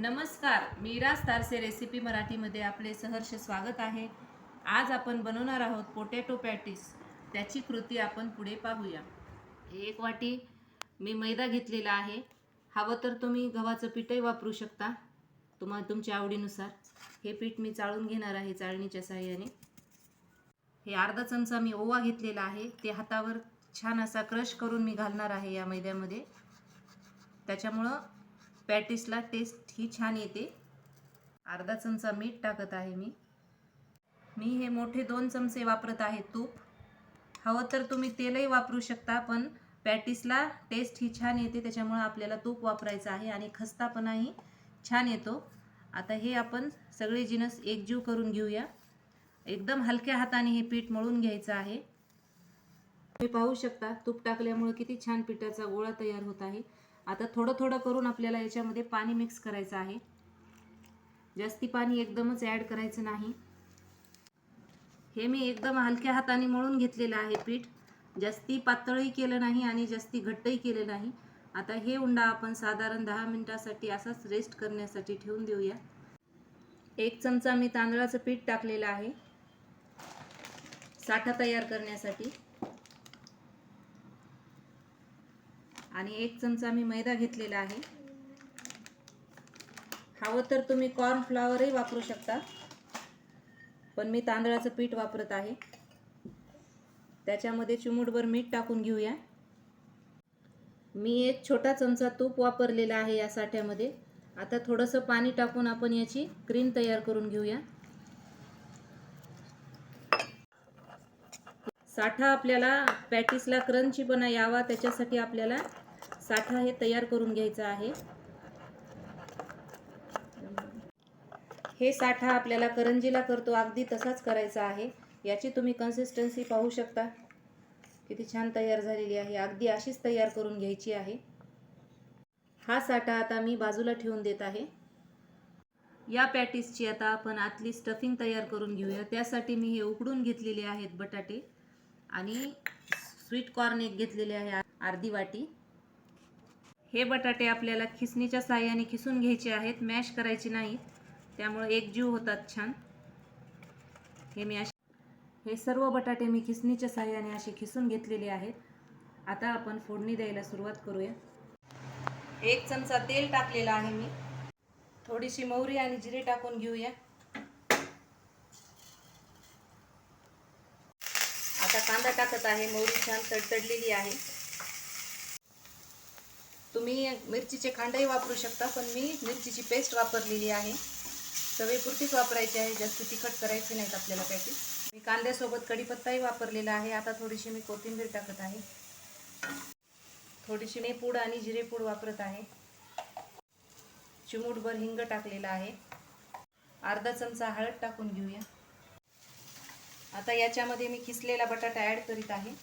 नमस्कार मीरा तारसे रेसिपी मराठीमध्ये आपले सहर्ष स्वागत आहे. आज आपण बनवणार आहोत पोटॅटो पॅटीस. त्याची कृती आपण पुढे पाहूया. एक वाटी मी मैदा घेतलेला आहे. हवं तर तुम्ही गव्हाचं पीठही वापरू शकता. तुम्हा तुमच्या आवडीनुसार. हे पीठ मी चाळून घेणार आहे चाळणीच्या साह्याने. हे अर्धा चमचा मी ओवा घेतलेला आहे. ते हातावर छान असा क्रश करून मी घालणार आहे या मैद्यामध्ये. त्याच्यामुळं पॅटिसला टेस्ट ही छान येते. अर्धा चमचा मीठ टाकत आहे मी. मी हे मोठे दोन चमचे वापरत आहे तूप. हवं तर तुम्ही तेलही वापरू शकता पण पॅटिसला टेस्ट ही छान येते त्याच्यामुळं आपल्याला तूप वापरायचं आहे आणि खस्तापणाही छान येतो. आता हे आपण सगळे जिनस एकजीव करून घेऊया. एकदम हलक्या हाताने हे पीठ मळून घ्यायचं आहे. तुम्ही पाहू शकता तूप टाकल्यामुळे किती छान पिठाचा गोळा तयार होत आहे. आता थोडं थोडं करून आपल्याला याच्यामध्ये पाणी मिक्स करायचं आहे. जास्ती पाणी एकदमच ॲड करायचं नाही. हे मी एकदम हलक्या हाताने मळून घेतलेलं आहे पीठ. जास्ती पातळही केलं नाही आणि जास्ती घट्टही केलं नाही. आता हे उंडा आपण साधारण दहा मिनटासाठी असाच रेस्ट करण्यासाठी ठेवून देऊया. एक चमचा मी तांदळाचं पीठ टाकलेलं आहे. साठा तयार करण्यासाठी. आणि एक चमचा मी मैदा घेतलेला आहे. हवं तर तुम्ही कॉर्नफ्लॉवरही वापरू शकता. पण मी तांदळाचं पीठ वापरत आहे. त्याच्यामध्ये चिमूटभर मीठ टाकून घेऊया. मी एक छोटा चमचा तूप वापरलेला आहे या साठ्यामध्ये. आता थोडंसं पाणी टाकून आपण याची क्रीम तयार करून घेऊया. साठा आपल्याला पॅटीसला बना यावा त्याच्यासाठी आपल्याला साठा हे तयार करून घ्यायचा आहे. हे साठा आपल्याला करंजीला करतो अगदी तसाच करायचा आहे. याची तुम्ही कन्सिस्टन्सी पाहू शकता. किती छान तयार झालेली आहे. अगदी अशीच तयार करून घ्यायची आहे. हा साठा आता मी बाजूला ठेवून देत आहे. या पॅटीसची आता आपण आतली स्टफिंग तयार करून घेऊया. त्यासाठी मी हे उकडून घेतलेले आहेत बटाटे आणि स्वीट कॉर्न एक घेतलेले आहे अर्धी वाटी. हे बटाटे आपल्याला खिसणीच्या साह्याने खिसून घ्यायचे आहेत. मॅश करायचे नाहीत त्यामुळे एकजीव होतात छान. हे मी असे हे सर्व बटाटे मी खिसणीच्या साह्याने असे खिसून घेतलेले आहेत. आता आपण फोडणी द्यायला सुरुवात करूया. एक चमचा तेल टाकलेला आहे मी. थोडीशी मोहरी आणि जिरे टाकून घेऊया. आता कांदा टाकत आहे. मोहरी छान तडतडलेली आहे. तुम्ही मिरचीचे खांडही वापरू शकता पण मी मिरचीची पेस्ट वापरलेली आहे. चवीपुरतीच वापरायची आहे जास्त तिखट करायची नाहीत आपल्याला पॅटी मी कांद्यासोबत कढीपत्ताही वापरलेला आहे. आता थोडीशी मी कोथिंबीर टाकत आहे. थोडीशी मी पूड आणि जिरेपूड वापरत आहे. चिमूटभर हिंग टाकलेला आहे. अर्धा चमचा हळद टाकून घेऊया. आता याच्यामध्ये मी खिसलेला बटाटा ॲड करीत आहे.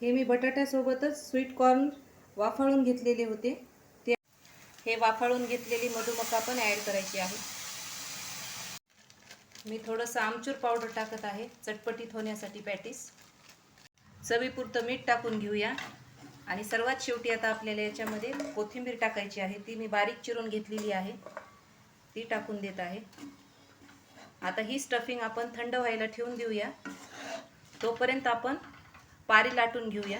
हे मी बटाट्यासोबतच स्वीट कॉर्न वाफाळून घेतलेले होते. ते हे वाफाळून घेतलेली मधुमका पण ॲड करायची आहे. मी थोडंसं आमचूर पावडर टाकत आहे चटपटीत होण्यासाठी पॅटीस चवीपुरतं मीठ टाकून घेऊया. आणि सर्वात शेवटी आता आपल्याला याच्यामध्ये कोथिंबीर टाकायची आहे. ती मी बारीक चिरून घेतलेली आहे. ती टाकून देत आहे. आता ही स्टफिंग आपण थंड व्हायला ठेवून देऊया. तोपर्यंत आपण पारी लाटून घेऊया.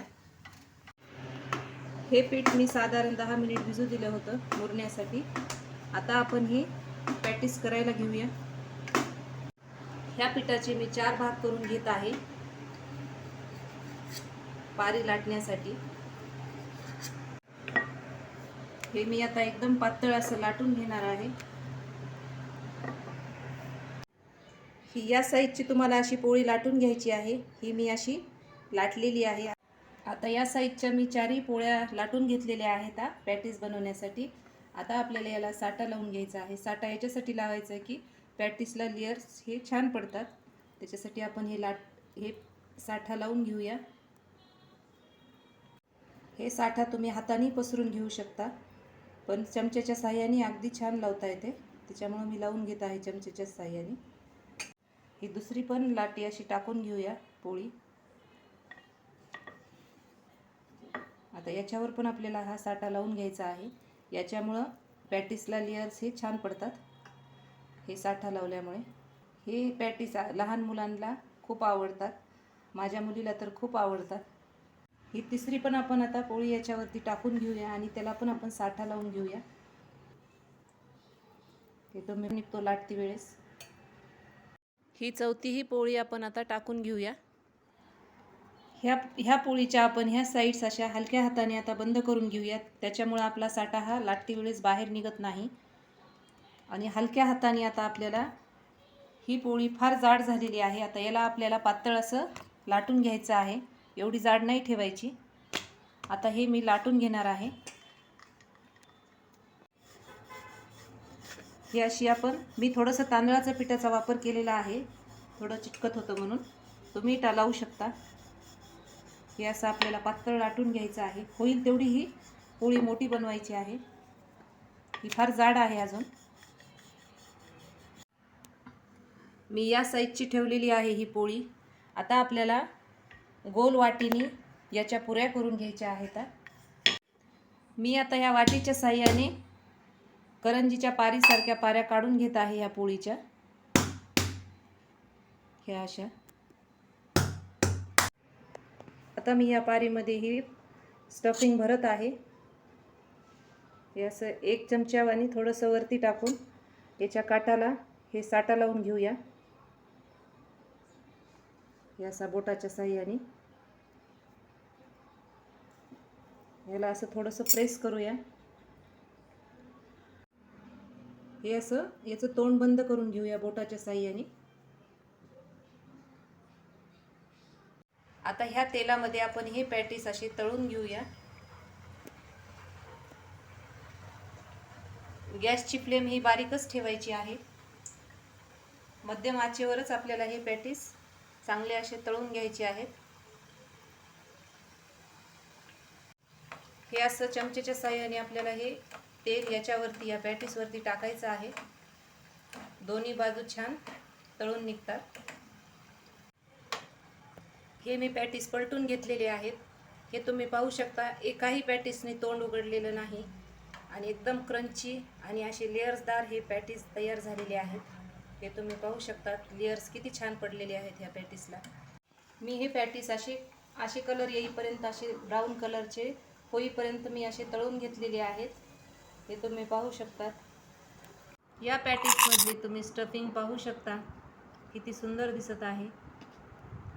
हे पीठ मी साधारण दहा मिनिट भिजू दिलं होतं मुरण्यासाठी. आता आपण हे पॅटीस करायला घेऊया. ह्या पिठाचे मी चार भाग करून घेत आहे. पारी लाटण्यासाठी. हे मी आता एकदम पातळ असं लाटून घेणार आहे. ही या साईजची तुम्हाला अशी पोळी लाटून घ्यायची आहे. ही मी अशी लाटलेली आहे. आता या साईजच्या मी चारही पोळ्या लाटून घेतलेल्या आहेत हा पॅटीस बनवण्यासाठी. आता आपल्याला याला साठा लावून घ्यायचा आहे. साठा याच्यासाठी लावायचा आहे की पॅटीसला लेयर्स हे छान पडतात. त्याच्यासाठी आपण हे लाट हे साठा लावून घेऊया. हे साठा तुम्ही हाताने पसरून घेऊ शकता पण चमच्याच्या साह्याने अगदी छान लावता येते. त्याच्यामुळं मी लावून घेत आहे चमच्याच्या साह्याने. ही दुसरी पण लाटी अशी टाकून घेऊया पोळी. आता याच्यावर पण आपल्याला हा साठा लावून घ्यायचा आहे. याच्यामुळं पॅटिसला लेअर्स हे छान पडतात. हे साठा लावल्यामुळे. हे पॅटिस लहान मुलांना खूप आवडतात. माझ्या मुलीला तर खूप आवडतात. ही तिसरी पण आपण आता पोळी याच्यावरती टाकून घेऊया आणि त्याला पण आपण साठा लावून घेऊया. ते तो मी निघतो लाटती वेळेस. ही चौथीही पोळी आपण आता टाकून घेऊया. ह्या ह्या पोळीच्या आपण ह्या साईड्स अशा हलक्या हाताने आता बंद करून घेऊयात. त्याच्यामुळं आपला साठा हा लाटती वेळेस बाहेर निघत नाही. आणि हलक्या हाताने आता आपल्याला ही पोळी फार जाड झालेली आहे. आता याला आपल्याला पातळ असं लाटून घ्यायचं आहे. एवढी जाड नाही ठेवायची. आता हे मी लाटून घेणार आहे. ही अशी आपण मी थोडंसं तांदळाच्या पिठाचा वापर केलेला आहे. थोडं चिटकत होतं म्हणून. तुम्ही टा लावू शकता. हे असं आपल्याला पातळ लाटून घ्यायचं आहे. होईल तेवढी ही पोळी मोठी बनवायची आहे. ही फार जाड आहे अजून. मी या साईजची ठेवलेली आहे ही पोळी. आता आपल्याला गोल वाटीने याच्या पुऱ्या करून घ्यायच्या आहेत. मी आता ह्या वाटीच्या साह्याने करंजीच्या पारीसारख्या पाऱ्या काढून घेत आहे ह्या पोळीच्या. ह्या अशा. आता मी या पारीमध्ये ही स्टफिंग भरत आहे. हे असं एक चमच्यावानी थोडंसं वरती टाकून याच्या काटाला हे साटा लावून घेऊया. या साबोटाच्या साह्याने. याला असं थोडंसं प्रेस करूया. हे असं याचं तोंड बंद करून घेऊया बोटाच्या साह्याने. आता ह्या तेलामध्ये आपण हे पॅटीस असे तळून घेऊया. गॅसची फ्लेम ही बारीकच ठेवायची आहे. मध्यम आचेवरच आपल्याला हे पॅटीस चांगले असे तळून घ्यायचे आहेत. हे असं चमचेच्या साह्याने आपल्याला हे तेल याच्यावरती या पॅटीसवरती टाकायचं आहे. दोन्ही बाजू छान तळून निघतात. हे मी पॅटीस पलटून घेतलेले आहेत. हे तुम्ही पाहू शकता एकाही पॅटीसने तोंड उघडलेलं नाही. आणि एकदम क्रंची आणि असे लेअर्सदार हे पॅटीस तयार झालेले आहेत. हे तुम्ही पाहू शकता लेअर्स किती छान पडलेले आहेत ह्या पॅटीसला. मी हे पॅटीस असे असे कलर येईपर्यंत असे ब्राऊन कलरचे होईपर्यंत मी असे तळून घेतलेले आहेत. हे तुम्ही पाहू शकतात या पॅटीसमधली तुम्ही स्टफिंग पाहू शकता. किती सुंदर दिसत आहे.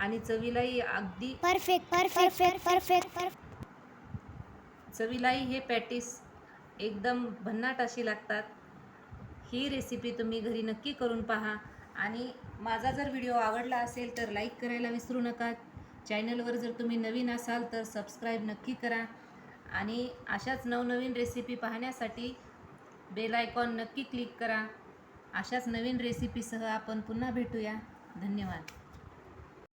आणि चवीलाही अगदी perfect perfect perfect perfect चवीलाही हे पॅटीस एकदम भन्नाट अशी लागतात. ही रेसिपी तुम्ही घरी नक्की करून पहा. आणि माझा जर व्हिडिओ आवडला असेल तर लाईक करायला विसरू नका. चॅनलवर जर तुम्ही नवीन असाल तर सबस्क्राईब नक्की करा. आणि अशाच नवनवीन रेसिपी पाहण्यासाठी बेल आयकॉन नक्की क्लिक करा. अशाच नवीन रेसिपीसह आपण पुन्हा भेटूया. धन्यवाद.